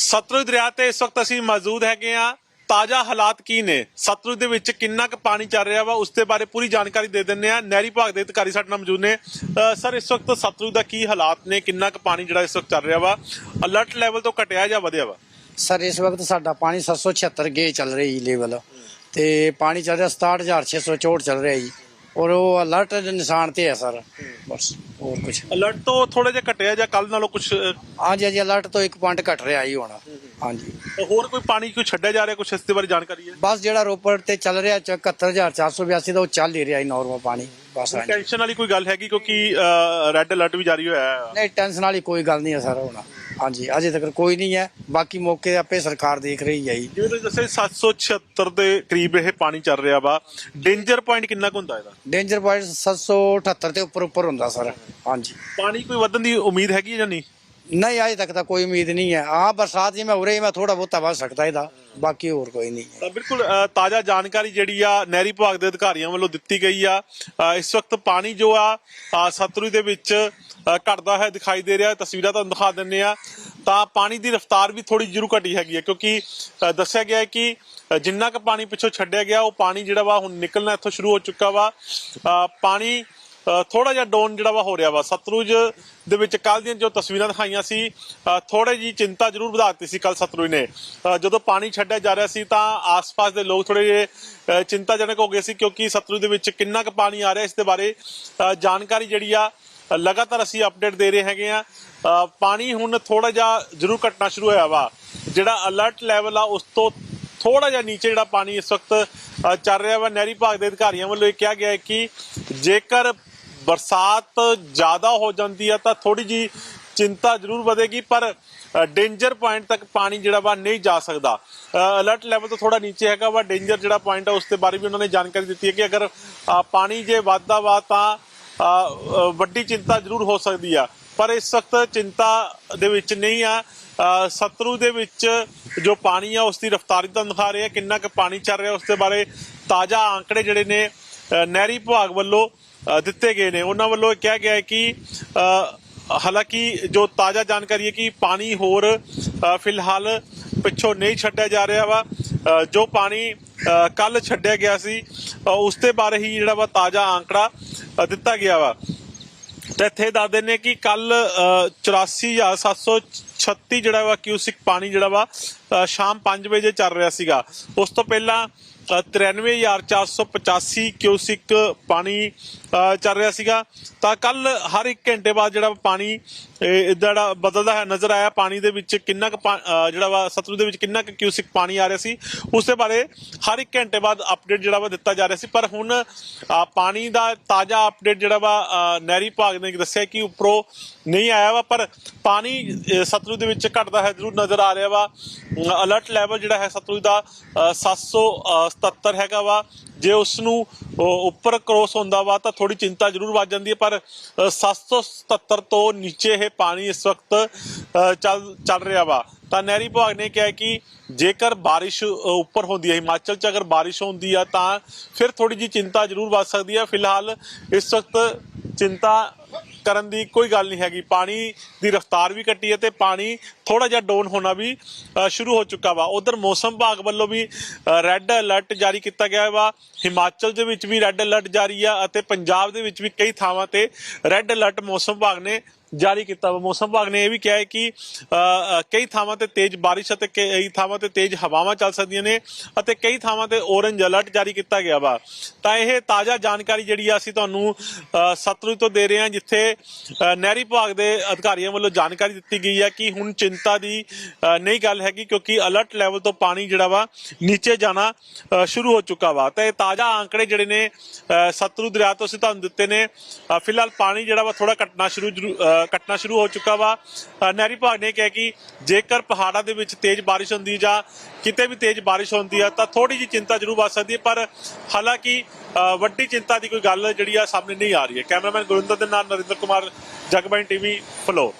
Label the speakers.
Speaker 1: ਸਤਲੁਜ ਦਰਿਆ ਤੇ ਇਸ ਵਕਤ ਅਸੀਂ ਮੌਜੂਦ ਹੈਗੇ ਆ ਤਾਜ਼ਾ ਹਾਲਾਤ ਕੀ ਨੇ? ਸਤਲੁਜ ਦੇ ਵਿੱਚ ਕਿੰਨਾ ਕੁ ਪਾਣੀ ਚੱਲ ਰਿਹਾ ਵਾ, ਉਸ ਦੇ ਬਾਰੇ ਪੂਰੀ ਜਾਣਕਾਰੀ ਦੇ ਦਿੰਨੇ ਆ ਨਹਿਰੀ ਵਿਭਾਗ ਦੇ ਅਧਿਕਾਰੀ ਸਾਡੇ ਨਾਲ ਮੌਜੂਦ ਨੇ। ਸਰ, ਇਸ ਵਕਤ ਸਤਲੁਜ ਦਾ ਕੀ ਹਾਲਾਤ ਨੇ? ਕਿੰਨਾ ਕੁ ਪਾਣੀ ਜਿਹੜਾ ਇਸ ਵਕਤ ਚੱਲ ਰਿਹਾ ਵਾ? ਅਲਰਟ ਲੈਵਲ ਤੋਂ ਘਟਿਆ ਜਾਂ ਵਧਿਆ ਵਾ?
Speaker 2: ਸਰ, ਇਸ ਵਕਤ ਸਾਡਾ ਪਾਣੀ 776 ਗੇ ਚੱਲ ਰਹੀ ਲੈਵਲ ਤੇ ਪਾਣੀ ਚੱਲ ਰਿਹਾ 67664 ਚੱਲ ਰਿਹਾ ਜੀ। ਔਰ ਉਹ ਅਲਰਟ ਦੇ ਨਿਸ਼ਾਨ ਤੇ ਹੈ ਸਰ। ਬਸ ਹੋਰ ਕੁਝ
Speaker 1: ਅਲਰਟ ਤੋਂ ਥੋੜਾ ਜਿਹਾ ਘਟਿਆ ਜਾਂ ਕੱਲ ਨਾਲੋਂ ਕੁਝ
Speaker 2: ਹਾਂਜੀ ਹਾਂਜੀ ਅਲਰਟ ਤੋਂ ਇੱਕ ਪੁਆਇੰਟ ਘਟ ਰਿਹਾ ਜੀ ਹੁਣ। ਹਾਂਜੀ।
Speaker 1: ਹੋਰ ਕੋਈ ਪਾਣੀ ਕੋਈ ਛੱਡਿਆ ਜਾ ਰਿਹਾ ਕੁਝ ਇਸ ਦੇ ਬਾਰੇ ਜਾਣਕਾਰੀ ਹੈ?
Speaker 2: ਬਸ ਜਿਹੜਾ ਰੋਪੜ ਤੇ ਚੱਲ ਰਿਹਾ 71482 ਦਾ ਉਹ ਚੱਲ ਹੀ ਰਿਹਾ ਜੀ ਨਾਰਮਲ ਪਾਣੀ। ਬਸ ਹਾਂਜੀ।
Speaker 1: ਟੈਨਸ਼ਨ ਵਾਲੀ ਕੋਈ ਗੱਲ ਹੈਗੀ ਕਿਉਂਕਿ ਰੈੱਡ ਅਲਰਟ ਵੀ ਜਾਰੀ ਹੋਇਆ ਹੈ।
Speaker 2: ਨਹੀਂ ਟੈਨਸ਼ਨ ਵਾਲੀ ਕੋਈ ਗੱਲ ਨਹੀਂ ਹੈ ਸਰ ਹੁਣ। ਹਾਂਜੀ ਅਜੇ ਤੱਕ ਕੋਈ ਨਹੀਂ ਹੈ। ਬਾਕੀ ਮੌਕੇ ਆਪੇ ਸਰਕਾਰ ਦੇਖ ਰਹੀ ਹੈ ਜੀ।
Speaker 1: ਜਿਵੇਂ ਤੁਸੀਂ ਦੱਸਿਆ 776 ਦੇ ਕਰੀਬ ਇਹ ਪਾਣੀ ਚੱਲ ਰਿਹਾ ਵਾ। ਡੇਂਜਰ ਪੁਆਇੰਟ ਕਿੰਨਾ ਕੁ ਹੁੰਦਾ ਇਹਦਾ?
Speaker 2: ਡੇਂਜਰ ਪੁਆਇੰਟ 778 ਤੇ ਉੱਪਰ ਉੱਪਰ ਹੁੰਦਾ ਸਰ। ਹਾਂਜੀ।
Speaker 1: ਪਾਣੀ ਕੋਈ ਵਧਣ ਦੀ ਉਮੀਦ ਹੈਗੀ ਜਾਂ ਨਹੀਂ?
Speaker 2: ਨਹੀਂ ਅਜੇ ਤੱਕ ਤਾਂ ਕੋਈ ਉਮੀਦ ਨਹੀਂ ਹੈ। ਹਾਂ ਬਰਸਾਤ ਜਿਵੇਂ ਹੋ ਰਹੀ ਮੈਂ ਥੋੜਾ ਬਹੁਤਾ ਵੱਧ ਸਕਦਾ ਇਹਦਾ। ਬਾਕੀ ਹੋਰ ਕੋਈ ਨਹੀਂ ਹੈ।
Speaker 1: ਤਾਂ ਬਿਲਕੁਲ ਅ, ਤਾਜ਼ਾ ਜਾਣਕਾਰੀ ਜਿਹੜੀ ਆ ਨਹਿਰੀ ਵਿਭਾਗ ਦੇ ਅਧਿਕਾਰੀਆਂ ਵੱਲੋਂ ਦਿੱਤੀ ਗਈ ਆ। ਅ, ਇਸ ਵਕਤ ਪਾਣੀ ਜੋ ਆ ਅ, ਸਤਲੁਜ ਦੇ ਵਿੱਚ ਅ, ਘਟਦਾ ਹੋਇਆ ਦਿਖਾਈ ਦੇ ਰਿਹਾ। ਤਸਵੀਰਾਂ ਤੁਹਾਨੂੰ ਦਿਖਾ ਦਿੰਨੇ ਆ। ਤਾਂ ਪਾਣੀ ਦੀ ਰਫ਼ਤਾਰ ਵੀ ਥੋੜੀ ਜ਼ਰੂਰ ਘਟੀ ਹੈਗੀ ਹੈ ਕਿਉਂਕਿ ਅ, ਦੱਸਿਆ ਗਿਆ ਹੈ ਕਿ ਅ, ਜਿੰਨਾ ਕੁ ਪਾਣੀ ਪਿੱਛੋਂ ਛੱਡਿਆ ਗਿਆ ਉਹ ਪਾਣੀ ਜਿਹੜਾ ਵਾ ਹੁਣ ਨਿਕਲਣਾ ਇੱਥੋਂ ਸ਼ੁਰੂ ਹੋ ਚੁੱਕਾ ਵਾ। ਅ, ਪਾਣੀ ਥੋੜਾ ਜਿਹਾ ਡਾਊਨ ਜਿਹੜਾ ਵਾ ਹੋ ਰਿਹਾ ਵਾ। ਸਤਲੁਜ ਦੇ ਵਿੱਚ ਕੱਲ ਦੀਆਂ ਜੋ ਤਸਵੀਰਾਂ ਦਿਖਾਈਆਂ ਸੀ ਥੋੜੇ ਜੀ ਚਿੰਤਾ ਜ਼ਰੂਰ ਵਧਾ ਦਿੱਤੀ ਸੀ ਕੱਲ ਸਤਲੁਜ ਨੇ। ਜਦੋਂ ਪਾਣੀ ਛੱਡਿਆ ਜਾ ਰਿਹਾ ਸੀ ਤਾਂ ਆਸ-ਪਾਸ ਦੇ ਲੋਕ ਥੋੜੇ ਜਿਹੇ ਚਿੰਤਾਜਨਕ ਹੋ ਗਏ ਸੀ ਕਿਉਂਕਿ ਸਤਲੁਜ ਦੇ ਵਿੱਚ ਕਿੰਨਾ ਕੁ ਪਾਣੀ ਆ ਰਿਹਾ ਇਸ ਦੇ ਬਾਰੇ ਜਾਣਕਾਰੀ ਜਿਹੜੀ ਆ ਲਗਾਤਾਰ ਅਸੀਂ ਅਪਡੇਟ ਦੇ ਰਹੇ ਹੈਗੇ ਆ। ਪਾਣੀ ਹੁਣ ਥੋੜਾ ਜਿਹਾ ਜ਼ਰੂਰ ਘਟਣਾ ਸ਼ੁਰੂ ਹੋਇਆ ਵਾ। ਜਿਹੜਾ ਅਲਰਟ ਲੈਵਲ ਆ, ਉਸ ਤੋਂ ਥੋੜਾ ਜਿਹਾ ਨੀਚੇ ਜਿਹੜਾ ਪਾਣੀ ਇਸ ਵਕਤ ਚੱਲ ਰਿਹਾ ਵਾ। ਨਹਿਰੀ ਵਿਭਾਗ ਦੇ ਅਧਿਕਾਰੀਆਂ ਵੱਲੋਂ ਇਹ ਕਿਹਾ ਗਿਆ ਹੈ ਕਿ ਜੇਕਰ ਬਰਸਾਤ ਜ਼ਿਆਦਾ ਹੋ ਜਾਂਦੀ ਹੈ ਤਾਂ ਥੋੜੀ ਜੀ ਚਿੰਤਾ ਜ਼ਰੂਰ ਵਧੇਗੀ, ਪਰ ਡੇਂਜਰ ਪੁਆਇੰਟ ਤੱਕ ਪਾਣੀ ਜਿਹੜਾ ਵਾ ਨਹੀਂ ਜਾ ਸਕਦਾ। ਅਲਰਟ ਲੈਵਲ ਤੋਂ ਥੋੜਾ ਨੀਚੇ ਹੈਗਾ ਵਾ ਡੇਂਜਰ ਜਿਹੜਾ ਪੁਆਇੰਟ ਹੈ ਉਸ ਦੇ ਬਾਰੇ ਵੀ ਉਹਨਾਂ ਨੇ ਜਾਣਕਾਰੀ ਦਿੱਤੀ ਹੈ ਕਿ ਅਗਰ ਪਾਣੀ ਜੇ ਵੱਧਦਾ ਵਾ ਤਾਂ ਵੱਡੀ ਚਿੰਤਾ ਜ਼ਰੂਰ ਹੋ ਸਕਦੀ ਆ। ਪਰ ਇਸ ਵਕਤ ਚਿੰਤਾ ਦੇ ਵਿੱਚ ਨਹੀਂ ਆ। ਸਤਰੂ ਦੇ ਵਿੱਚ ਜੋ ਪਾਣੀ ਆ ਉਸ ਦੀ ਰਫ਼ਤਾਰੀ ਤੁਹਾਨੂੰ ਦਿਖਾ ਰਹੇ ਆ, ਕਿੰਨਾ ਕੁ ਪਾਣੀ ਚੱਲ ਰਿਹਾ ਉਸ ਦੇ ਬਾਰੇ ਤਾਜ਼ਾ ਆંકੜੇ ਜਿਹੜੇ ਨੇ ਨਹਿਰੀ ਵਿਭਾਗ ਵੱਲੋਂ ਦਿੱਤੇ ਗਏ ਨੇ। ਉਹਨਾਂ ਵੱਲੋਂ ਕਿਹਾ ਗਿਆ ਹੈ ਕਿ ਹਾਲਾਂਕਿ ਜੋ ਤਾਜ਼ਾ ਜਾਣਕਾਰੀ ਹੈ ਕਿ ਪਾਣੀ ਹੋਰ ਫਿਲਹਾਲ ਪਿੱਛੋਂ ਨਹੀਂ ਛੱਡਿਆ ਜਾ ਰਿਹਾ ਵਾ। ਜੋ ਪਾਣੀ ਕੱਲ ਛੱਡਿਆ ਗਿਆ ਸੀ ਅ, ਉਸ ਦੇ ਬਾਰੇ ਹੀ ਜਿਹੜਾ ਵਾ ਤਾਜ਼ਾ ਆંકੜਾ ਦਿੱਤਾ ਗਿਆ ਵਾ। ਤੇ ਇੱਥੇ ਦੱਸਦੇ ਨੇ ਕਿ ਕੱਲ 84736 ਜਿਹੜਾ ਵਾ ਕਿਊਸਿਕ ਪਾਣੀ ਜਿਹੜਾ ਵਾ ਸ਼ਾਮ 5 ਵਜੇ ਚੱਲ ਰਿਹਾ ਸੀਗਾ। ਉਸ ਤੋਂ ਪਹਿਲਾਂ 93485 ਕਿਊਸਿਕ ਪਾਣੀ ਚੱਲ ਰਿਹਾ ਸੀਗਾ। ਤਾਂ ਕੱਲ ਹਰ 1 ਘੰਟੇ ਬਾਅਦ ਜਿਹੜਾ ਪਾਣੀ ਜਿਹੜਾ ਬਦਲਦਾ ਹੈ ਨਜ਼ਰ ਆਇਆ, ਪਾਣੀ ਦੇ ਵਿੱਚ ਕਿੰਨਾ ਜਿਹੜਾ ਵਾ ਸਤਲੁਜ ਦੇ ਵਿੱਚ ਕਿੰਨਾ ਕਿਊਸਿਕ ਪਾਣੀ ਆ ਰਿਹਾ ਸੀ, ਉਸ ਦੇ ਬਾਰੇ ਹਰ 1 ਘੰਟੇ ਬਾਅਦ ਅਪਡੇਟ ਜਿਹੜਾ ਵਾ ਦਿੱਤਾ ਜਾ ਰਿਹਾ ਸੀ। ਪਰ ਹੁਣ ਪਾਣੀ ਦਾ ਤਾਜ਼ਾ ਅਪਡੇਟ ਜਿਹੜਾ ਵਾ ਨਹਿਰੀ ਭਾਗ ਨੇ ਦੱਸਿਆ ਕਿ ਉਪਰੋਂ ਨਹੀਂ ਆਇਆ ਵਾ, ਪਰ ਪਾਣੀ ਸਤਲੁਜ ਦੇ ਵਿੱਚ ਘਟਦਾ ਹੈ ਜ਼ਰੂਰ ਨਜ਼ਰ ਆ ਰਿਹਾ ਵਾ। ਅਲਰਟ ਲੈਵਲ ਜਿਹੜਾ ਹੈ ਸਤਲੁਜ ਦਾ 700 77 ਹੈਗਾ ਵਾ। ਜੇ ਉਸ ਨੂੰ ਉੱਪਰ ਕ੍ਰੋਸ ਹੁੰਦਾ ਵਾ ਤਾਂ ਥੋੜੀ ਚਿੰਤਾ ਜ਼ਰੂਰ ਵੱਜ ਜਾਂਦੀ ਹੈ, ਪਰ 777 ਤੋਂ ਨੀਚੇ ਇਹ ਪਾਣੀ ਇਸ ਵਕਤ ਚੱਲ ਚੱਲ ਰਿਹਾ ਵਾ। ਤਾਂ ਨਹਿਰੀ ਵਿਭਾਗ ਨੇ ਕਿਹਾ ਕਿ ਜੇਕਰ ਬਾਰਿਸ਼ ਉੱਪਰ ਹੁੰਦੀ ਹੈ, ਹਿਮਾਚਲ 'ਚ ਅਗਰ ਬਾਰਿਸ਼ ਹੁੰਦੀ ਆ ਤਾਂ ਫਿਰ ਥੋੜੀ ਜੀ ਚਿੰਤਾ ਜ਼ਰੂਰ ਵੱਧ ਸਕਦੀ ਹੈ। ਫਿਲਹਾਲ ਇਸ ਵਕਤ ਚਿੰਤਾ ਕਰਨ ਦੀ ਕੋਈ ਗੱਲ ਨਹੀਂ ਹੈਗੀ। ਪਾਣੀ ਦੀ ਰਫ਼ਤਾਰ ਵੀ ਘਟੀ ਹੈ ਤੇ ਪਾਣੀ ਥੋੜਾ ਜਿਹਾ ਡਾਊਨ ਹੋਣਾ ਵੀ ਸ਼ੁਰੂ ਹੋ ਚੁੱਕਾ ਵਾ। ਉਧਰ ਮੌਸਮ ਵਿਭਾਗ ਵੱਲੋਂ ਵੀ ਰੈੱਡ ਅਲਰਟ ਜਾਰੀ ਕੀਤਾ ਗਿਆ ਵਾ। ਹਿਮਾਚਲ ਦੇ ਵਿੱਚ ਵੀ ਰੈੱਡ ਅਲਰਟ ਜਾਰੀ ਆ ਅਤੇ ਪੰਜਾਬ ਦੇ ਵਿੱਚ ਵੀ ਕਈ ਥਾਵਾਂ ਤੇ ਰੈੱਡ ਅਲਰਟ ਮੌਸਮ ਵਿਭਾਗ ਨੇ ਜਾਰੀ ਕੀਤਾ ਵਾ। ਮੌਸਮ ਵਿਭਾਗ ਨੇ ਇਹ ਵੀ ਕਿਹਾ ਹੈ ਕਿ ਕਈ ਥਾਵਾਂ ਤੇ ਤੇਜ਼ ਬਾਰਿਸ਼ ਅਤੇ ਕਈ ਥਾਵਾਂ ਤੇ ਤੇਜ਼ ਹਵਾਵਾਂ ਚੱਲ ਸਕਦੀਆਂ ਨੇ ਅਤੇ ਕਈ ਥਾਵਾਂ ਤੇ ਔਰੇਂਜ ਅਲਰਟ ਜਾਰੀ ਕੀਤਾ ਗਿਆ ਵਾ। ਤਾਂ ਇਹ ਤਾਜ਼ਾ ਜਾਣਕਾਰੀ ਜਿਹੜੀ ਆ ਅਸੀਂ ਤੁਹਾਨੂੰ ਸਤਲੁਜ ਤੋਂ ਦੇ ਰਹੇ ਹਾਂ, ਜਿੱਥੇ ਨਹਿਰੀ ਵਿਭਾਗ ਦੇ ਅਧਿਕਾਰੀਆਂ ਵੱਲੋਂ ਜਾਣਕਾਰੀ ਦਿੱਤੀ ਗਈ ਹੈ ਕਿ ਹੁਣ ਚਿੰਤਾ ਦੀ ਨਹੀਂ ਗੱਲ ਹੈਗੀ ਕਿਉਂਕਿ ਅਲਰਟ ਲੈਵਲ ਤੋਂ ਪਾਣੀ ਜਿਹੜਾ ਵਾ ਨੀਚੇ ਜਾਣਾ ਸ਼ੁਰੂ ਹੋ ਚੁੱਕਾ ਵਾ। ਤਾਂ ਇਹ ਤਾਜ਼ਾ ਆંકੜੇ ਜਿਹੜੇ ਨੇ ਸਤਰੂ ਦਰਿਆ ਤੋਂ ਅਸੀਂ ਤੁਹਾਨੂੰ ਦਿੱਤੇ ਨੇ। ਫਿਲਹਾਲ ਪਾਣੀ ਜਿਹੜਾ ਵਾ ਥੋੜਾ ਘਟਣਾ ਸ਼ੁਰੂ ਜ਼ਰੂ- ਅ, ਘਟਣਾ ਸ਼ੁਰੂ ਹੋ ਚੁੱਕਾ ਵਾ। ਨਹਿਰੀ ਵਿਭਾਗ ਨੇ ਕਿਹਾ ਕਿ ਜੇਕਰ ਪਹਾੜਾਂ ਦੇ ਵਿੱਚ ਤੇਜ਼ ਬਾਰਿਸ਼ ਹੁੰਦੀ ਜਾਂ ਕਿਤੇ ਵੀ ਤੇਜ਼ ਬਾਰਿਸ਼ ਹੁੰਦੀ ਆ ਤਾਂ ਥੋੜੀ ਜਿਹੀ ਚਿੰਤਾ ਜ਼ਰੂਰ ਵੱਧ ਸਕਦੀ ਹੈ। ਪਰ ਹਾਲਾਂਕਿ ਵੱਡੀ ਚਿੰਤਾ ਦੀ ਕੋਈ ਗੱਲ ਜਿਹੜੀ ਆ ਸਾਹਮਣੇ ਨਹੀਂ ਆ ਰਹੀ ਹੈ। ਕੈਮਰਾਮੈਨ ਗੁਰਿੰਦਰ ਦੇ ਨਾਲ ਨਰਿੰਦਰ ਕੁਮਾਰ ਜਗਬਾਈ ਟੀਵੀ ਫਲੋ